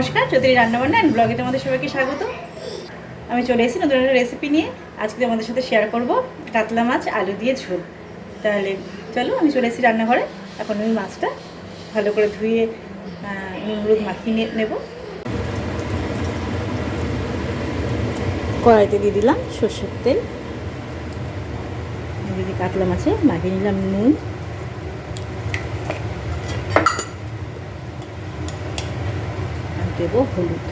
নমস্কার চৌধুরী রান্নাবান্না অ্যান্ড ব্লগে তোমাদের সবাইকে স্বাগত। আমি চলে এসেছি নতুন একটা রেসিপি নিয়ে। আজকে তোমাদের সাথে শেয়ার করব কাতলা মাছ, আলু দিয়ে ঝোল। তাহলে চলো, আমি চলে এসেছি রান্নাঘরে। এখন আমি মাছটা ভালো করে ধুয়ে হলুদ মাখিয়ে নেব। কড়াইতে দিয়ে দিলাম সর্ষের তেল। কাতলা মাছে মাখিয়ে নিলাম নুন। দেবো হলুদ।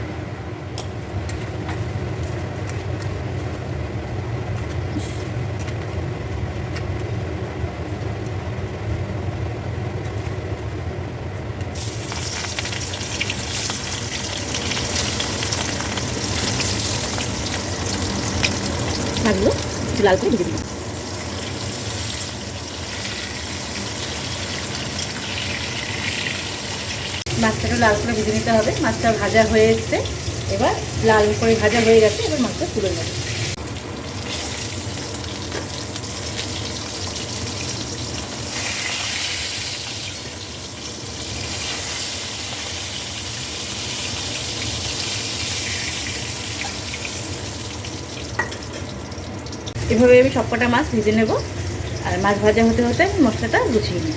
থাকল লাল করে ভেজে দিলাম মাছটাকে লাল করে ভেজে নিতে হবে। মাছটা ভাজা হয়ে এসছে। এবার লাল করে ভাজা হয়ে গেছে, এবার মাছটা তুলে নেবে। এভাবে আমি সবকটা মাছ ভেজে নেব। আর মাছ ভাজা হতে হতে আমি মশলাটা গুছিয়ে নিই।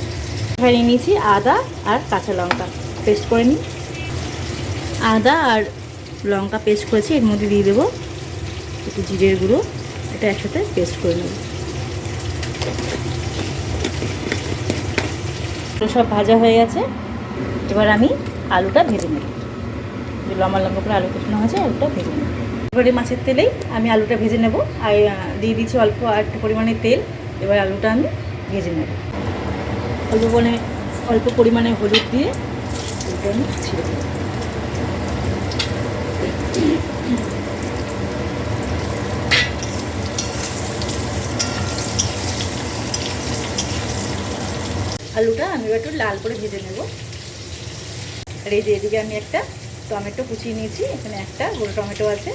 এবার নিয়েছি আদা আর কাঁচা লঙ্কা। পেস্ট করে নিই। আদা আর লঙ্কা পেস্ট করেছি, এর মধ্যে দিয়ে দেবো একটু জিরের গুঁড়ো, এটা একসাথে পেস্ট করে নেব। সব ভাজা হয়ে গেছে, এবার আমি আলুটা ভেজে নেব। লম্বা লম্বা করে আলু কুচানো হয়েছে আলুটা ভেজে নেব। এবারে মাছের তেলেই আমি আলুটা ভেজে নেব, আর দিয়ে দিচ্ছি অল্প একটু পরিমাণে তেল, এবার আলুটা আমি ভেজে নেব। অল্প পরিমাণে অল্প পরিমাণে হলুদ দিয়ে আলুটা আমি একটু লাল করে ভেজে নেব। আর এই যে এদিকে আমি একটা টমেটো কুচিয়ে নিয়েছি, এখানে একটা বড় টমেটো আছে।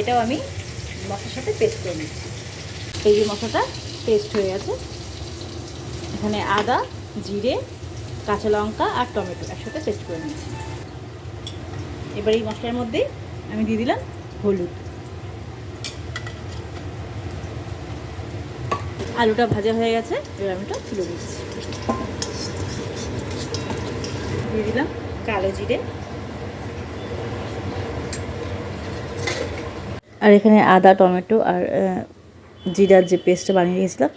এটাও আমি মশলার সাথে পেস্ট করে নিচ্ছি। এই যে মশলাটা পেস্ট হয়ে গেছে। এখানে আদা, জিরে কাঁচা লঙ্কা আর টমেটো একসাথে পেস্ট করে নিয়েছি এবার এই মশলার মধ্যে আমি দিয়ে দিলাম হলুদ। আলুটা ভাজা হয়ে গেছে, এবার আমি এটা তুলে দিচ্ছি দিয়ে দিলাম কালো জিরে। আর এখানে আদা, টমেটো আর জিরার যে পেস্টটা বানিয়ে রেখেছিলাম,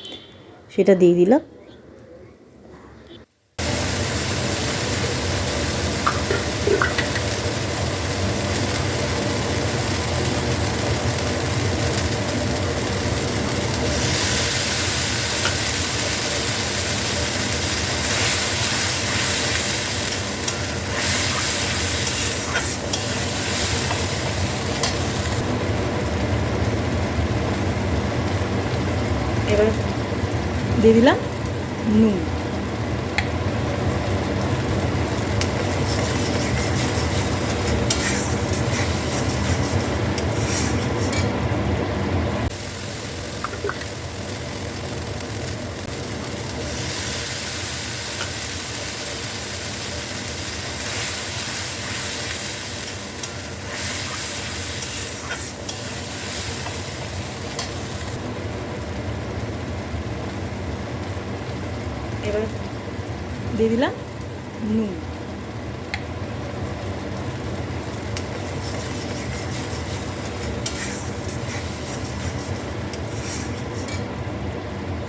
সেটা দিয়ে দিলাম এবার দিয়ে দিলাম নুন। এবার দিয়ে দিলাম নুন।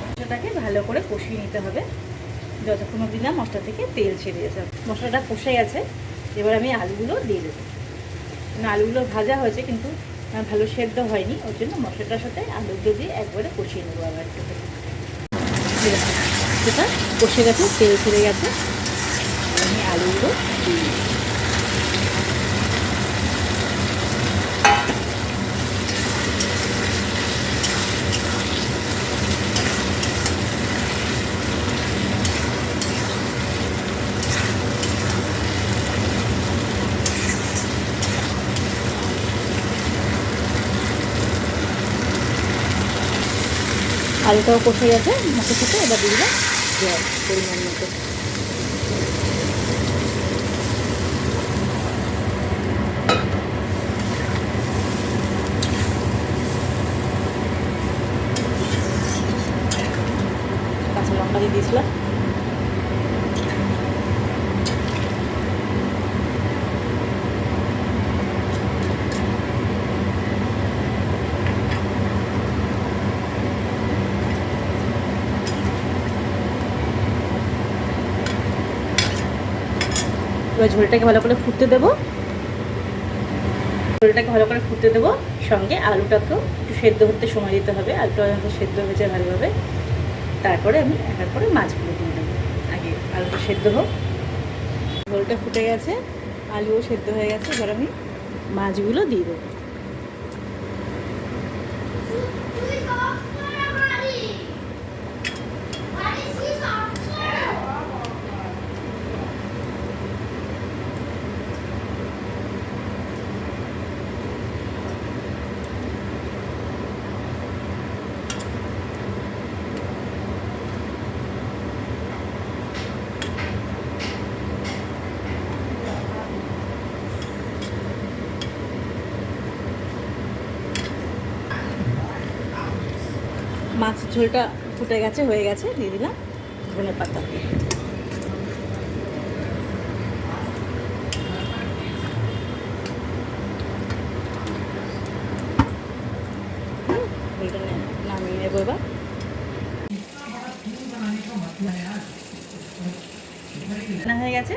মশলাটাকে ভালো করে কষিয়ে নিতে হবে। যতক্ষণ অবধি না মশলা থেকে তেল ছেড়ে গেছে মশলাটা কষে গেছে। এবার আমি আলুগুলো দিয়ে দেবো। আলুগুলো ভাজা হয়েছে কিন্তু ভালো সেদ্ধ হয়নি। ওর জন্য মশলাটার সাথে আলুগুলো দিয়ে একবারে কষিয়ে নেব আবার একটু করে। দেখুন, সেটা কষে গেছে তেল ছেড়ে গেছে আমি আলুগুলো দিয়ে আলুটাও কষে গেছে মতো সাথে এবার দিয়ে দিলাম পরিমাণ মতো দিয়ে দিয়েছিলাম এবার ঝোলটাকে ভালো করে ফুটতে দেবো। ঝোলটাকে ভালো করে ফুটতে দেবো। সঙ্গে আলুটাকেও একটু সেদ্ধ হতে সময় দিতে হবে। আলুটা সেদ্ধ হয়ে যায় ভালোভাবে। তারপরে আমি একার করে মাছগুলো দিয়ে দেবো। আগে আলুটা সেদ্ধ হোক। ঝোলটা ফুটে গেছে। আলুও সেদ্ধ হয়ে গেছে। এবার আমি মাছগুলো দিয়ে দেবো। মাছের ঝোলটা ফুটে গেছে, হয়ে গেছে, দিয়ে দিলাম ধনে পাতা। নামিয়ে নেব এবার। হয়ে গেছে?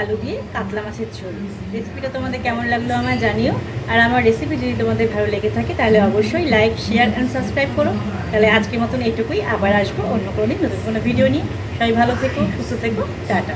আলু দিয়ে কাতলা মাছের ঝোল। রেসিপিটা তোমাদের কেমন লাগল আমার জানিও। আর আমার রেসিপি যদি তোমাদের ভালো লেগে থাকে, তাহলে অবশ্যই লাইক শেয়ার অ্যান্ড সাবস্ক্রাইব করো। তাহলে আজকের মতন এইটুকুই। আবার আসব অন্য কোনো দিন নতুন কোনো ভিডিও নিয়ে। সবাই ভালো থেকো, সুস্থ থেকো, টাটা।